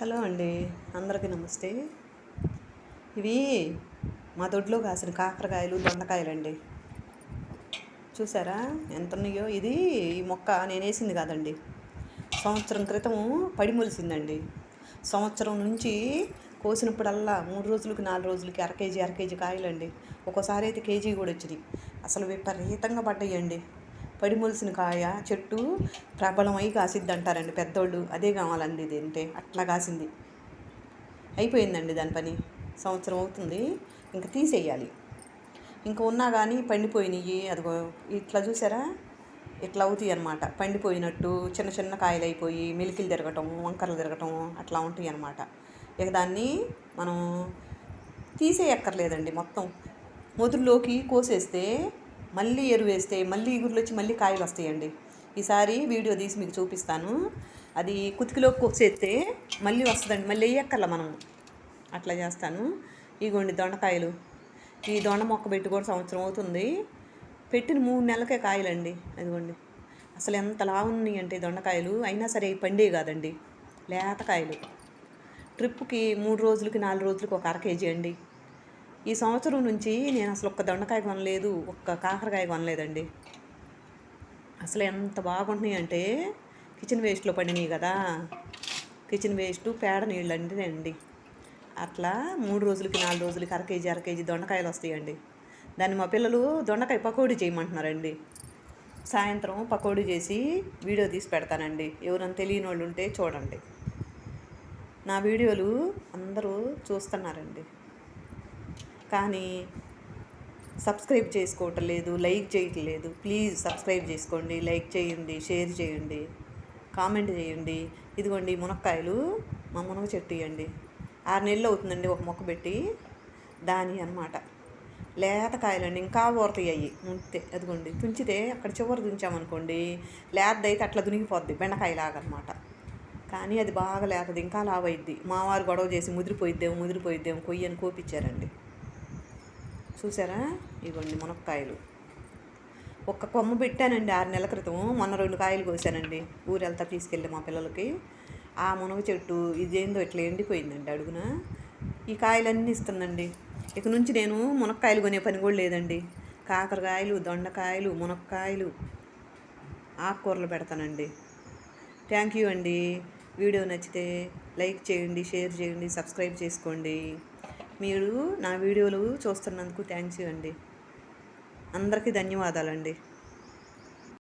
Hello అండి అందరికీ నమస్తే. ఇవి మా దొడ్లో కాసిన కాకరకాయలు దొండకాయలు అండి చూసారా ఎంత ఉన్నాయో? ఇది ఈ మొక్క నేను వేసింది కాదండి. సంవత్సరం క్రితం పడి మొలిసిందండి. సంవత్సరం నుంచి కోసినప్పుడల్లా మూడు రోజులకి నాలుగు రోజులకి అర కేజీ అర కేజీ కాయలండి. ఒక్కోసారి అయితే కేజీ కూడా వచ్చింది అసలు విపరీతంగా పడ్డాయండి. పడిమొలిసిన కాయ చెట్టు ప్రబలమై కాసిద్ది అంటారండి పెద్దోళ్ళు. అదే కావాలండి ఇది అంటే అట్లా కాసింది. అయిపోయిందండి దాని పని. సంవత్సరం అవుతుంది. ఇంకా తీసేయాలి. ఇంకా ఉన్నా కానీ పండిపోయినాయి అదిగో ఇట్లా చూసారా? ఇట్లా అవుతాయి అనమాట పండిపోయినట్టు చిన్న చిన్న కాయలు అయిపోయి మెలికలు తిరగటం వంకరలు తిరగటం అట్లా ఉంటాయి అనమాట ఇక దాన్ని మనం తీసేయక్కర్లేదండి మొత్తం. మొదల్లోకి కోసేస్తే మళ్ళీ ఎరువు వేస్తే మళ్ళీ ఇగురులు వచ్చి మళ్ళీ కాయలు వస్తాయండి. ఈసారి వీడియో తీసి మీకు చూపిస్తాను. అది కుతికిలోకి కోసేస్తే మళ్ళీ వస్తుందండి. మళ్ళీ వేయక్కర్ల మనం. అట్లా చేస్తాను. ఇగోండి దొండకాయలు. ఈ దొండ మొక్క పెట్టి కూడా సంవత్సరం అవుతుంది. పెట్టిన మూడు నెలలకే కాయలండి. అదిగోండి. అసలు ఎంత లావు అంటే దొండకాయలు. అయినా సరే పండే కాదండి. లేతకాయలు ట్రిప్కి మూడు రోజులకి నాలుగు రోజులకి ఒక అర కేజీ అండి. ఈ సంవత్సరం నుంచి నేను అసలు ఒక్క దొండకాయ కొనలేదు ఒక్క కాకరకాయ కొనలేదండి. అసలు ఎంత బాగుంటున్నాయి అంటే కిచెన్ వేస్ట్లో పడినాయి కదా. కిచెన్ వేస్ట్ పేడ నీళ్ళు అండి అండి. అట్లా మూడు రోజులకి నాలుగు రోజులకి అర కేజీ అర కేజీ దొండకాయలు వస్తాయండి. దాన్ని మా పిల్లలు దొండకాయ పకోడీ చేయమంటున్నారండి. సాయంత్రం పకోడీ చేసి వీడియో తీసి పెడతానండి. ఎవరైనా తెలియని వాళ్ళు ఉంటే చూడండి. నా వీడియోలు అందరూ చూస్తున్నారండి. కానీ సబ్స్క్రైబ్ చేసుకోవటం లేదు లైక్ చేయటం లేదు. ప్లీజ్ సబ్స్క్రైబ్ చేసుకోండి లైక్ చేయండి షేర్ చేయండి కామెంట్ చేయండి. ఇదిగోండి మునక్కాయలు మా మునగ చెట్టు ఇవ్వండి. ఆరు నెలలు అవుతుందండి ఒక మొక్క పెట్టి దాని అనమాట లేత కాయలండి ఇంకా ఊరతాయి అయ్యి. ఉంటే అదిగోండి. తుంచితే అక్కడ చివరి తుంచామనుకోండి లేతదైతే అట్లా దునిగిపోద్ది బెండకాయలాగనమాట కానీ అది బాగా లేతది ఇంకా లావైద్ది మావారు గొడవ చేసి ముదిరిపోయిద్దేమో ముదిరిపోయిద్దేమో కొయ్యని కోపించారండి చూసారా? ఇవ్వండి మునక్కాయలు. ఒక్క కొమ్మ పెట్టానండి ఆరు నెలల క్రితం. మొన్న రెండు కాయలు కోసానండి. ఊరెళ్తా తీసుకెళ్ళి మా పిల్లలకి. ఆ మునగ చెట్టు ఇదేందో ఇట్లా ఎండిపోయిందండి అడుగున. ఈ కాయలన్నీ ఇస్తుందండి. ఇక నుంచి నేను మునక్కాయలు కొనే పని కూడా లేదండి. కాకరకాయలు దొండకాయలు మునక్కాయలు ఆకుకూరలు పెడతానండి. థ్యాంక్ యూ అండి. వీడియో నచ్చితే లైక్ చేయండి షేర్ చేయండి సబ్స్క్రైబ్ చేసుకోండి. మీరు నా వీడియోలు చూస్తున్నందుకు థ్యాంక్స్ అండి. అందరికీ ధన్యవాదాలండి.